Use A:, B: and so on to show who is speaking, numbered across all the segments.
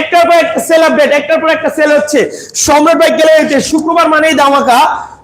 A: একটার পর একটা সেল আপডেট একটার পর একটা সেল হচ্ছে। সম্রাট বাইক গ্যালারিতে, শুক্রবার মানেই দামাকা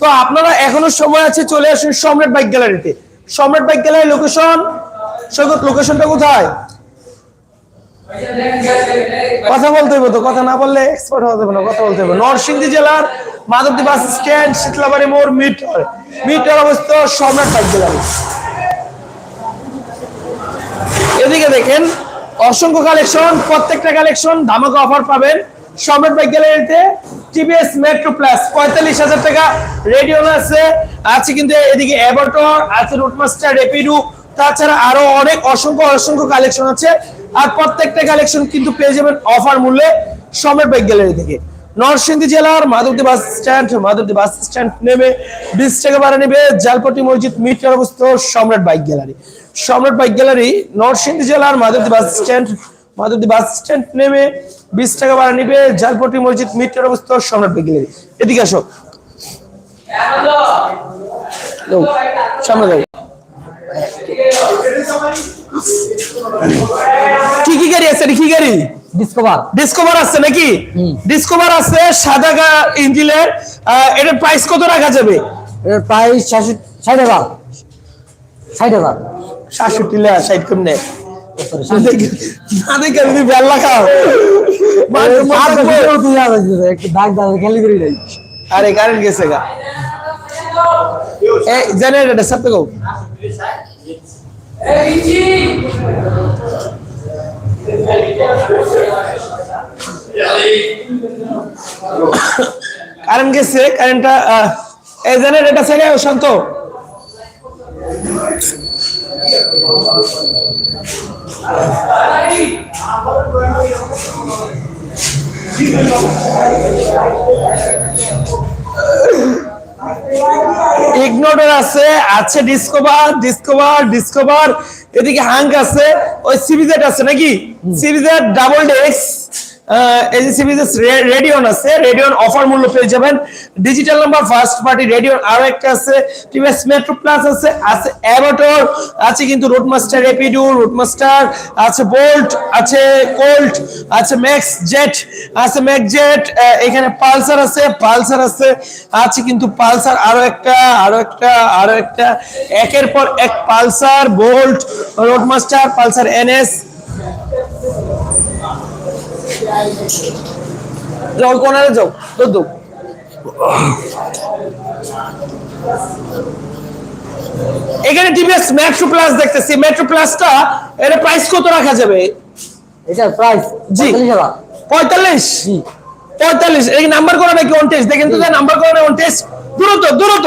A: তো আপনারা এখনও সময় আছে, চলে আসুন সম্রাট বাইক গ্যালারিতে। সম্রাট বাইক গ্যালারি লোকেশন সৈকত লোকেশনটা কোথায়? কথা বলতে হবে তো, কথা না বললে এক্সপার্ট হওয়া যাবে না, কথা বলতে হবে নরসিংদী জেলার মাধবদী বাস স্ট্যান্ড, শীতলাবাড়ি মোড় মিটার মিটার অবস্থিত সম্রাট বাইক গ্যালারি। এদিকে দেখেন অসংখ্য কালেকশন, প্রত্যেকটা কালেকশন ধামাকা অফার পাবেন। সম্রাট বাইক গ্যালারিতে টিভিএস মেট্রো প্লাস পঁয়তাল্লিশ হাজার টাকা রেডিও আছে। আছে কিন্তু এদিকে অ্যাবাটর আছে রুটমাস্টার রেপিডু তাছাড়া আরও অনেক অসংখ্য অসংখ্য কালেকশন আছে। আর প্রত্যেকটা কালেকশন কিন্তু পেয়ে যাবেন অফার মূল্যে সম্রাট বাইক গ্যালারি থেকে। নরসিংদী জেলার Madhabdi bus stand, Madhabdi bus stand নেমে বিশ টাকা ভাড়া নেবে। জালপটি মসজিদ মিটার অবস্থিত Samrat bike gallery. Samrat bike gallery Narsingdi জেলার Madhabdi bus stand Madhabdi bus stand নেমে বিশ টাকা ভাড়া নেবে জালপটি মসজিদ মিটার অবস্থিত সম্রাট বাইক গ্যালারি। এদিকে আসো। সামনে যাও। কি কি গাড়ি আছে? কি গাড়ি?
B: ডিসকভার
A: ডিসকভার আছে নাকি? ডিসকভার আছে সাদা ইঞ্জিনের এটার প্রাইস কত রাখা যাবে?
B: এর প্রাইস ষাট হাজার। ষাট হাজার।
A: সাতষট্টি লা কেমনে? খাও। আরে কারেন্ট গেছে গা। এই জেনারেটর সাথে গো কারেন্ট গেছে কারেন্টটা এই জেনারেটর শান্ত। ইগনোটর আছে আছে ডিসকভার ডিসকভার ডিসকভার এদিকে হাঙ্ক আছে, ওই সিবিজেড আছে নাকি? সিবিজেড ডাবল ডেক্স সিবিজেড রেডিয়ন আছে। রেডিয়ন অফার মূল্য পেয়ে যাবেন। Digital number first party Radeon আরও একটা আছে। প্লাস আছে আছে আছে কিন্তু রেপিডো আছে বোল্ট আছে ম্যাক্স আছে ম্যাক্স এখানে পালসার আছে পালসার আছে আছে কিন্তু পালসার একটা আরও একটা একটা। একের পর এক Pulsar Bolt Roadmaster Pulsar NS যাও কোনারে যাও দৌড় দৌড়। এখানে টিভিএস মেট্রো প্লাস দেখতেছি। মেট্রো প্লাসটা এর প্রাইস কত রাখা যাবে?
B: এটার প্রাইস
A: জি।
B: পঁয়তাল্লিশ হাজার।
A: পঁয়তাল্লিশ? পঁয়তাল্লিশ। এই নাম্বার করা নাকি অন টেস্ট দেখেন তো নাম্বার করা অন টেস্ট দ্রুত দ্রুত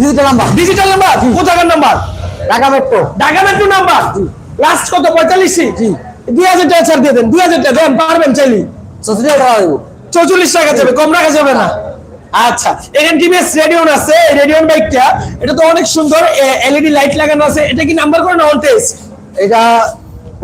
B: ডিজিটাল নাম্বার
A: ডিজিটাল নাম্বার কোথাকার number
B: Dhaka metro
A: Dhaka metro number last কত? পঁয়তাল্লিশ
B: জি।
A: দুই হাজার টাকা ছাড় দিয়ে দেন দুই হাজার টাকা দেন পারবেন চাইলি।
B: চৌত্রিশ টাকা দেবো।
A: চৌচল্লিশ টাকা যাবে কম রাখা যাবে না। আচ্ছা এখানে টিভিএস রেডিয়ন আছে রেডিয়ন বাইকটা এটা তো অনেক সুন্দর এলইডি লাইট লাগানো আছে এটা কি নাম্বার করে না অন টেস্ট
B: এটা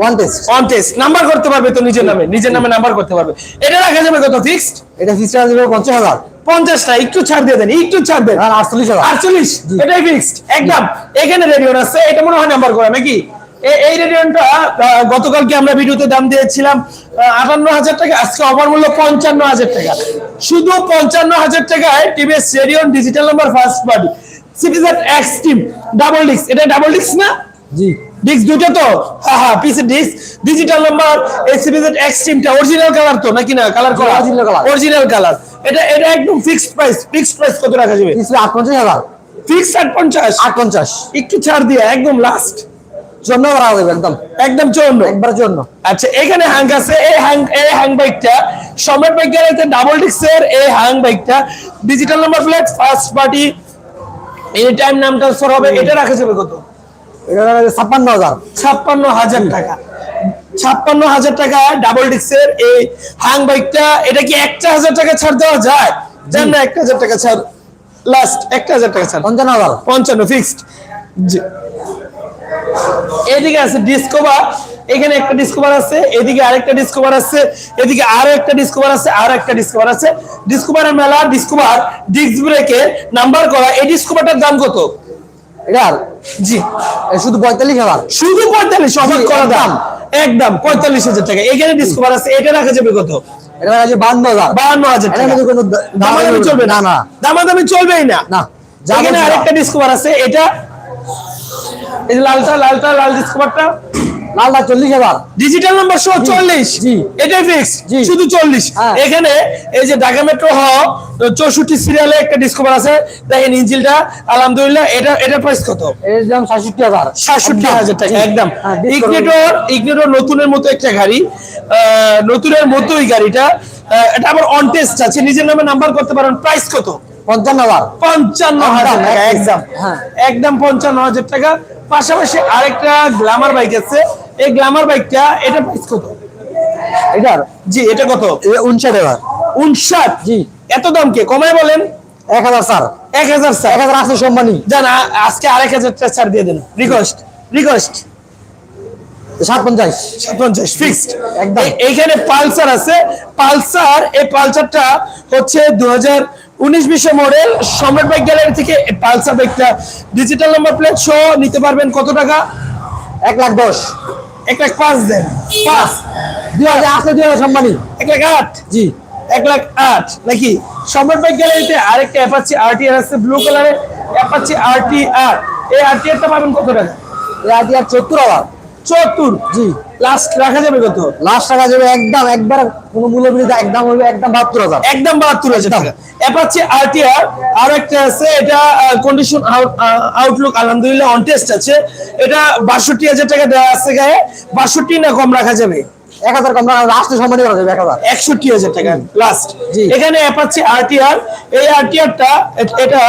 B: one test
A: on test number করতে পারবে তো নিজের নামে নিজের নামে নাম্বার করতে পারবে। এটা রাখা যাবে কত ফিক্সড
B: এটা ফিক্স চার্জ দেবে পঞ্চাশ হাজার।
A: পঞ্চাশটা একটু ছাড় দিয়ে দেন একটু ছাড় দেন।
B: আটচল্লিশ
A: আটচল্লিশ এটাই ফিক্সড একদম। এখানে রেডিয়ন আছে এটা মনে হয় নাম্বার করা নাকি? এই রেডিয়নটা গতকালকে আমরা ভিডিওতে দাম দিয়েছিলাম আটান্ন হাজার টাকা আজকে অফার মূল্য পঞ্চান্ন হাজার টাকা। শুধু পঞ্চান্ন হাজার টাকায় TVS Radeon digital number first party citizen X team double disc এটা ডাবল ডিস্ক না?
B: জি।
A: ডিস্ক দুটো তো? হ্যাঁ হ্যাঁ পিসে disc digital number original colour তো নাকি না? কালার করা।
B: Colour।
A: অরিজিনাল কালার এটা এটা একদম ফিক্সড প্রাইস ফিক্সড প্রাইস কত রাখা যাবে? ফিক্সড আট পঞ্চাশ
B: আট পঞ্চাশ
A: একটু ছাড় দিয়ে একদম লাস্ট
B: করা দেবে একদম।
A: একদম চৌন্ন।
B: একবার জন্য
A: আচ্ছা এখানে হ্যাং আছে। এই হ্যাং এই হ্যাং বাইকটা সম্রাট বাইক গ্যারেজে ডাবল ডিস্কের এই হ্যাং বাইকটা digital number plate first party any time নাম ট্রান্সফার হবে এটা রাখা যাবে কত?
B: এটা ছাপ্পান্ন হাজার।
A: ছাপ্পান্ন হাজার টাকা। ছাপ্পান্ন হাজার টাকা ডাবল ডিস্কের এই হ্যাং বাইকটা এটা কি একটা হাজার টাকা ছাড় দেওয়া যায়? জান না একটা হাজার টাকা ছাড়। লাস্ট একটা হাজার টাকা ছাড়।
B: পঞ্চান্ন হাজার।
A: পঞ্চান্ন ফিক্সড এদিকে আছে ডিসকভার এখানে একটা ডিসকভার আছে এদিকে আরেকটা ডিসকভার আছে এদিকে আরও একটা ডিসকভার আছে আরও একটা ডিসকভার আছে। ডিসকভারের মেলা ডিসকভার ডিস্ক ব্রেকে নাম্বার করা এই ডিসকভারটার দাম কত?
B: এটার
A: জি।
B: শুধু পঁয়তাল্লিশ হাজার?
A: শুধু পঁয়তাল্লিশ অবাক করা দাম।
B: একদম।
A: পঁয়তাল্লিশ হাজার টাকা। এখানে ডিসকভার আছে এটা রাখা যাবে কত?
B: এটা বান্ন হাজার।
A: টাকা। দামাদামি চলবে না?
B: না, না।
A: দামাদামি চলবেই না।
B: না। যা
A: এখানে
B: না।
A: আরেকটা ডিসকভার আছে এটা এই লালটা লালটা লাল ডিসকভারটা
B: লালটা চল্লিশ হাজার
A: ডিজিটাল নাম্বার সহ চল্লিশ।
B: জি।
A: এটাই ফিক্স
B: জি।
A: শুধু চল্লিশ।
B: হ্যাঁ।
A: এখানে এই যে ঢাকা মেট্রো হ চৌষট্টি সিরিয়ালে একটা ডিসকভার আছে। দেখেন ইঞ্জিলটা আলহামদুলিল্লাহ এটা এটা প্রাইস কত?
B: এর দাম সাতষট্টি হাজার।
A: সাতষট্টি হাজার টাকা একদম।
B: হ্যাঁ, discount
A: ইগনিটর ইগনিটর নতুনের মতো একটা গাড়ি। আহ, নতুনের মতোই গাড়িটা। এটা আবার অন টেস্ট আছে। নিজের নামে নাম্বার করতে পারেন। প্রাইস কত?
B: পঞ্চান্ন হাজার।
A: পঞ্চান্ন হাজার
B: একদম,
A: একদম।
B: হ্যাঁ।
A: পঞ্চান্ন হাজার টাকা। পাশাপাশি আরেকটা গ্ল্যামার বাইক আছে। এই গ্ল্যামার বাইকটা এটা প্রাইস কত?
B: এটার?
A: জি এটা কত?
B: উনষাট হাজার।
A: উনষাট?
B: জি।
A: এত দাম কে? কমায় বলেন।
B: এক হাজার স্যার।
A: এক হাজার
B: এক
A: স্যার
B: হাজার সম্মানী
A: জান আজকে আরেক হাজার টাকা ছাড় দিয়ে দেন। রিকোয়েস্ট রিকোয়েস্ট ফিক্সড
B: একদম।
A: এইখানে পালসার আছে। পালসার এই পালসারটা হচ্ছে দু হাজার উনিশ বিশে মডেল সম্রাট বাইক গ্যালারি থেকে পালসার বাইকটা ডিজিটাল নাম্বার প্লেট সহ নিতে পারবেন কত টাকা?
B: এক লাখ দশ।
A: এক লাখ পাঁচ দেন। পাঁচ।
B: দুই হাজার আসলে দুই হাজার সম্মানী
A: এক লাখ আট?
B: জি।
A: এক লাখ আট। নাকি? সম্রাট বাইক গ্যালারিতে আরেকটা অ্যাপাচি আরটিআর আছে ব্লু কালারের অ্যাপাচি আরটিআর এই আর আরটিআরটা পাবেন কত টাকা?
B: এই আটি আর চত্তর হাজার
A: চুয়াত্তর।
B: জি।
A: লাস্ট রাখা যাবে কত?
B: লাস্ট রাখা যাবে একদম একবার কোনো মূল্য একদম হবে একদম বাহাত্তর হাজার।
A: একদম বাহাত্তর হাজার টাকা। অ্যাপাচি আরটিআর আর একটা আছে এটা কন্ডিশন আউটলুক আলহামদুলিল্লাহ অন টেস্ট আছে। এটা বাষট্টি হাজার টাকা দেওয়া আছে গায়ে। বাষট্টি না কম রাখা যাবে?
B: এক হাজার কম টাকা লাস্টে সম্মানী করা যাবে এক হাজার।
A: একষট্টি হাজার টাকা লাস্ট। এখানে অ্যাপাচি আরটিআর এই আরটিআরটা এটা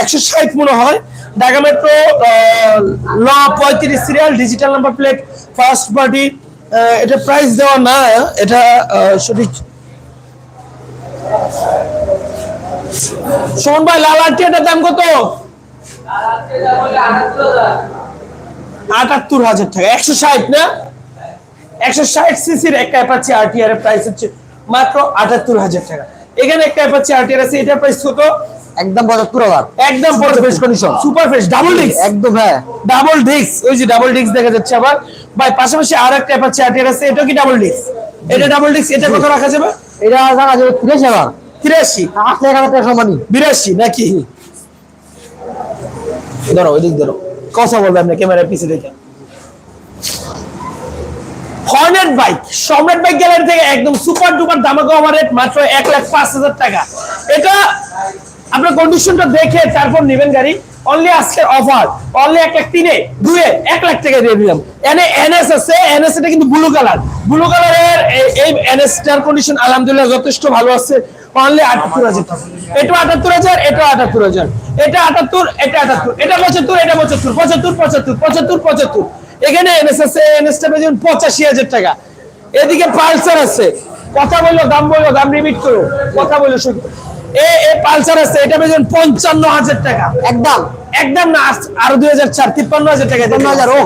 A: একশো ষাট মনে হয়। ঢাকা মেট্রো ল পঁয়ত্রিশ serial digital number plate first party এটা প্রাইস দেওয়া না এটা সঠিক শোন ভাই লাল আরটিআরটার দাম কত? আটাত্তর হাজার টাকা একশো ষাট না? একশো ষাট সিসির একটা অ্যাপাচি আরটিআর এর প্রাইস হচ্ছে মাত্র আটাত্তর হাজার টাকা। এখানে একটা অ্যাপাচি আরটিআর আছে এটা প্রাইস কত?
B: একদম পঁচাত্তর হাজার।
A: একদম
B: Super fresh
A: super fresh double disc
B: একদম হ্যাঁ।
A: ডাবল ডিস্ক ওই যে ডাবল ডিস্ক দেখা যাচ্ছে আবার। ভাই পাশাপাশি আর একটা অ্যাপাচি আরটিআর আছে এটা কি ডাবল ডিস্ক এটা ডাবল ডিস্ক এটা কত রাখা যাবে?
B: এটা যাবে তিরিশ হাজার।
A: তিরাশি।
B: আসলে হাজার টাকা সম্মানী
A: বিরাশি নাকি? ধরো ওইদিক ধরো। কথা বলবেন না ক্যামেরার পিছিয়ে দেখে। Hornet bike Samrat bike gallery থেকে একদম সুপার ডুপার দামাকা আমার রেট মাত্র এক লাখ পাঁচ হাজার টাকা। এটা আপনার কন্ডিশনটা দেখে তারপর নেবেন গাড়ি। অনলি আজকের অফার অনলি এক লাখ তিনে দুয়ে এক লাখ টাকা দিয়ে দিলাম। এনে এনএস আছে এনএস এটা কিন্তু ব্লু কালার ব্লু কালারের এই এনএস টার কন্ডিশন আলহামদুলিল্লাহ যথেষ্ট ভালো আছে। অনলি আটাত্তর হাজার। এটা আটাত্তর হাজার, এটা আটাত্তর হাজার। এটা আটাত্তর এটা আটাত্তর। এটা পঁচাত্তর এটা পঁচাত্তর পঁচাত্তর পঁচাত্তর পঁচাত্তর পঁচাত্তর। এখানে পেয়েছেন পঁচাশি হাজার টাকা। এদিকে পালসার আছে। কথা বলল দাম বলল দাম লিমিট করো। কথা বলল শুধু। এ এ পালসার আছে এটা পেয়েছেন পঞ্চান্ন হাজার টাকা।
B: একদম।
A: একদম না আরও দুই হাজার চার তিপ্পান্ন হাজার টাকা
B: তিপ্পান্ন হাজার, ও।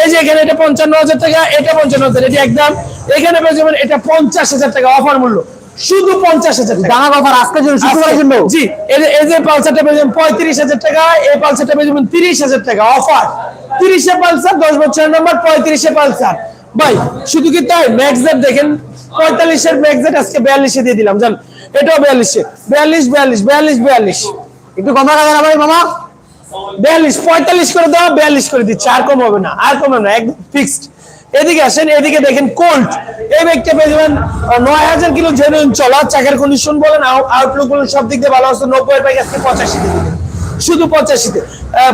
A: এই যে এখানে এটা পঞ্চান্ন হাজার টাকা এটা পঞ্চান্ন হাজার এটা একদম। এখানে পেয়ে যাবেন এটা পঞ্চাশ হাজার টাকা অফার মূল্য। শুধু পঞ্চাশ হাজার
B: জন্য
A: জি এই যে- এই যে পালসারটা পেয়ে যাবেন পঁয়ত্রিশ হাজার টাকা এই পালসারটা পেয়ে যাবেন তিরিশ হাজার টাকা অফার। তিরিশে পালসার দশ বছরের নাম্বার পঁয়ত্রিশে পালসার। ভাই শুধু কি তাই? ম্যাক্সেট দেখেন পঁয়তাল্লিশের ম্যাক্সেট আজকে বিয়াল্লিশে দিয়ে দিলাম জান। এটাও বিয়াল্লিশে। বিয়াল্লিশ বিয়াল্লিশ বিয়াল্লিশ বিয়াল্লিশ।
B: একটু কম ভাই মামা।
A: বিয়াল্লিশ পঁয়তাল্লিশ করে দেওয়া বিয়াল্লিশ করে দিচ্ছে। আর কম হবে না আর কম হবে না একদম ফিক্সড এদিকে আসেন এদিকে দেখেন কোল্ড এই ব্যাগটা পেয়ে যাবেন নয় হাজার কিলো জেনুইন চলা। চাকার কন্ডিশন বলেন আউটলুক বলেন সব দিক দিয়ে ভালো আছে। নব্বই বাইক আজকে পঁচাশিতে। দিবেন শুধু পঁচাশিতে।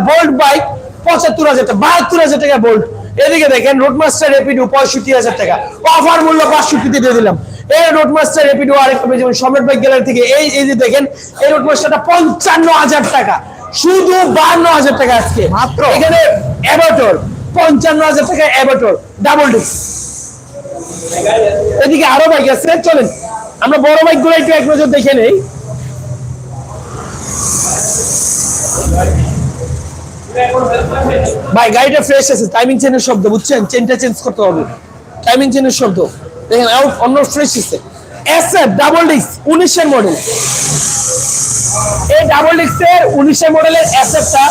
A: বোল্ট বাইক পঁচাত্তর হাজার টাকা বাহাত্তর হাজার টাকা বোল্ট এদিকে দেখেন রোডমাস্টার রেপিডো পঁয়ষট্টি হাজার টাকা। অফার মূল্য পাঁচষট্টিতে দিয়ে দিলাম। এই রোডমাস্টার রেপিডো আরেকটা পেয়ে যাবেন সম্রাট বাইক গ্যালারি থেকে। এই এই যে দেখেন এই রোডমাস্টারটা পঞ্চান্ন হাজার টাকা। শুধু বান্ন হাজার টাকা আজকে।
B: মাত্র?
A: এখানে অ্যাবাটর পঞ্চান্ন হাজার টাকা অ্যাবাটর ডাবল ডিস্ক এদিকে আরও বাইক আছে, চলেন। আমরা বড় বাইকগুলো একটু এক নজর দেখে নেই। ভাই, গাড়িটা ফ্রেশ আছে টাইমিং চেনের শব্দ, বুঝছেন? চেনটা চেঞ্জ করতে হবে। টাইমিং চেনের শব্দ। দেখেন অন্য ফ্রেশ আছে। এসএফ ডাবল ডিস্ক উনিশের মডেল এই ডাবল ডিস্কের উনিশের মডেলের এসএফটা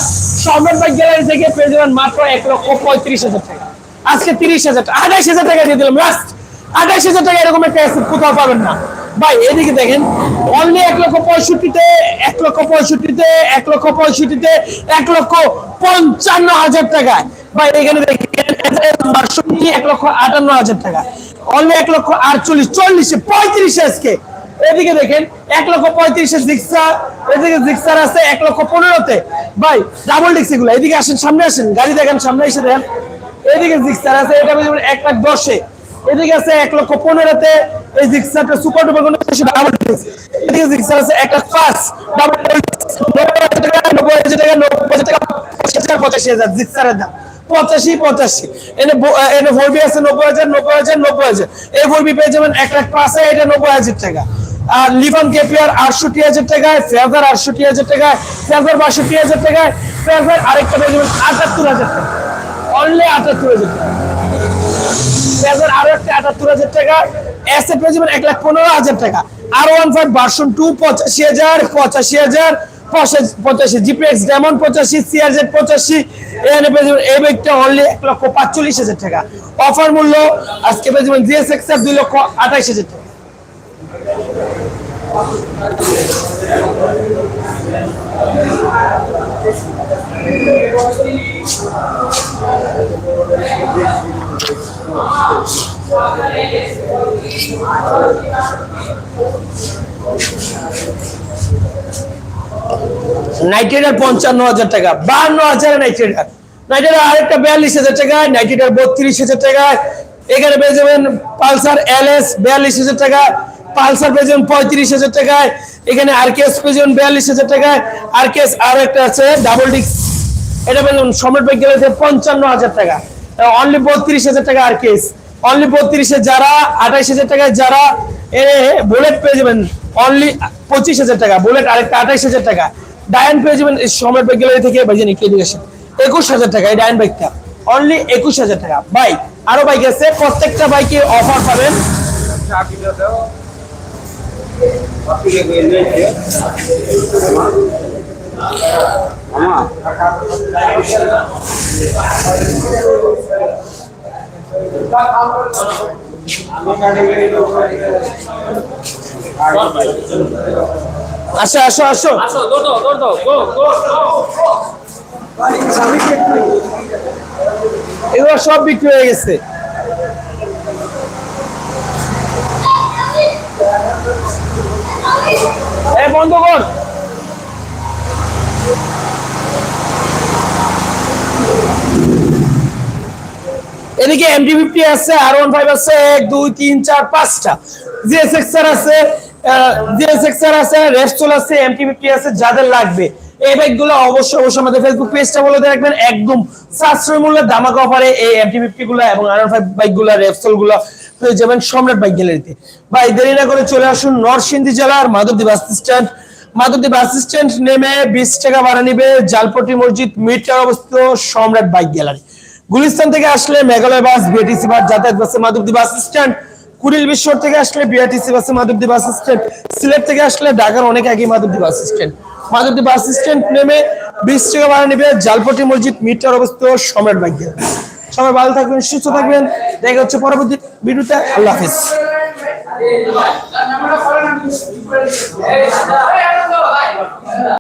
A: সম্রাট গ্যালারি থেকে পেয়ে যাবেন মাত্র এক লক্ষ পঁয়ত্রিশ হাজার টাকা। আজকে তিরিশ হাজার টাকা আঠাইশ হাজার টাকা দিয়ে দিলাম। লাস্ট আঠাইশ হাজার টাকা এরকম একটা অ্যাসেট কোথাও পাবেন না। ভাই, এদিকে দেখেন অনলি এক লক্ষ পঁয়ষট্টিতে, এক লক্ষ পঁয়ষট্টিতে, এক লক্ষ পঁয়ষট্টিতে, এক লক্ষ পঞ্চান্ন হাজার টাকায় ভাই, এখানে দেখেন এক লক্ষ আটান্ন হাজার টাকা। অনলি এক লক্ষ আটচল্লিশ, চল্লিশে, পঁয়ত্রিশে আজকে। এদিকে দেখেন, এক লক্ষ পঁয়ত্রিশে জিক্সার, এদিকে জিক্সার আছে এক লক্ষ পনেরোতে। ভাই ডাবল ডিক্স এগুলো, এদিকে আসেন, সামনে আসেন, গাড়ি দেখেন, সামনে এসে দেখেন। এদিকে জিক্সার আছে, এটা এক লাখ দশে। এদিকে আছে এক লক্ষ পনেরোতে, এই জিক্সারটা সুপার ডুপার কোনো ডাবল ডিক্স এদিকে জিক্সার আছে এক লাখ পাঁচ ডাবল নব্বই হাজার টাকা নব্বই টাকা পঁচাশি হাজার জিক্সারের দাম। পঁচাশি পঁচাশি। এনে এনে আছে, নব্বই হাজার নব্বই হাজার নব্বই হাজার। এই ভরবি পেয়ে যাবেন এক লাখ পাঁচে, এটা নব্বই হাজার টাকা। আর লিফন কেপিয়ার আটষট্টি হাজার টাকায় ফেজার আটষট্টি হাজার টাকায় ফেজার বাষট্টি হাজার টাকায় ফেজার আরেকটা পেয়ে যাবেন আটাত্তর হাজার টাকা। অনলি আটাত্তর হাজার টাকা। একটা আটাত্তর হাজার টাকা। এক পনেরো হাজার টাকা। আর ওয়ান ফাইভ টু পঁচাশি হাজার পঁচাশি হাজার, পঁচাশি- জিপিএক্স পঁচাশি পঁচাশি অনলি এক লক্ষ পাঁচচল্লিশ হাজার টাকা। অফার মূল্য আজকে দুই লক্ষ হাজার টাকা। নাইট্রেটার পঞ্চান্ন হাজার টাকা বান্ন হাজার নাইট্রেটার নাইট্রেটার আরেকটা বিয়াল্লিশ হাজার টাকায় নাইট্রেটার বত্রিশ হাজার টাকায় এখানে পেয়ে যাবেন পালসার এল এস বিয়াল্লিশ হাজার টাকা। পালসার পেয়ে যাবেন পঁয়ত্রিশ হাজার টাকায়, এখানে আরকেএস পেয়ে যাবেন বিয়াল্লিশ হাজার টাকায় আরকেএস আর একটা আছে ডাবল ডিক্স এটা পেয়ে যাবেন সম্রাট বাইক গেলে পঞ্চান্ন হাজার টাকা। অনলি বত্রিশ হাজার টাকা আরকেএস অনলি বত্রিশে যারা, আঠাইশ হাজার টাকায় যারা, এ বুলেট পেয়ে যাবেন। অনলি পঁচিশ হাজার টাকা বুলেট আরেকটা আঠাইশ হাজার টাকা। ডায়ন পেয়ে যাবেন সম্রাট বাইক গ্যালারি থেকে ভাই জানি কে দিয়েছে একুশ হাজার টাকা এই ডায়ন বাইকটা। অনলি একুশ হাজার টাকা। বাইক আরও বাইক আছে, প্রত্যেকটা বাইকে অফার পাবেন। আসো আসো আসো।
C: আসো দৌড় দাও দৌড় দাও গো গো।
A: এগুলো সব বিক্রি হয়ে গেছে। এ বন্ধ কর এদিকে এমডি ফিফটি আছে আর ওয়ান ফাইভ আছে, এক, দুই, তিন, চার, পাঁচটা। জিএসএক্সআর আছে জিএসএক্সআর আছে রেস্টল আছে এমটি ফিফটি আছে, যাদের লাগবে। এই বাইক বাইকগুলো অবশ্যই অবশ্যই আমাদের ফেসবুক পেজটা বলে রাখবেন। একদম সাশ্রয় মূল্যে দামাকা অফারে এই এমটি ফিফটি গুলো এবং আর ওয়ান ফাইভ বাইকগুলো রেপসলগুলো পেয়ে যাবেন সম্রাট বাইক গ্যালারিতে। ভাই, দেরি না করে চলে আসুন নরসিংদী জেলার Madhabdi bus stand. Madhabdi bus stand নেমে বিশ টাকা ভাড়া নিবে জালপটি মসজিদ মিটার অবস্থিত সম্রাট বাইক গ্যালারি। গুলিস্তান থেকে আসলে মেঘালয় বাস বিএটিসি বাস, যাতায়াত বাসে মাধবদী বাস স্ট্যান্ড। কুড়িল বিশ্বর থেকে আসলে বিআরটিসি বাসে মাধবদী বাস স্ট্যান্ড। সিলেট থেকে আসলে ঢাকার অনেক আগে Madhabdi bus stand. Madhabdi bus stand নেমে বিশ টাকা ভাড়া নেবে জালপটি মসজিদ মিটার অবস্থিত সম্রাট বাইক গ্যালারি। সবাই ভালো থাকবেন সুস্থ থাকবেন। দেখা হচ্ছে পরবর্তী ভিডিওতে। আল্লাহ হাফিজ।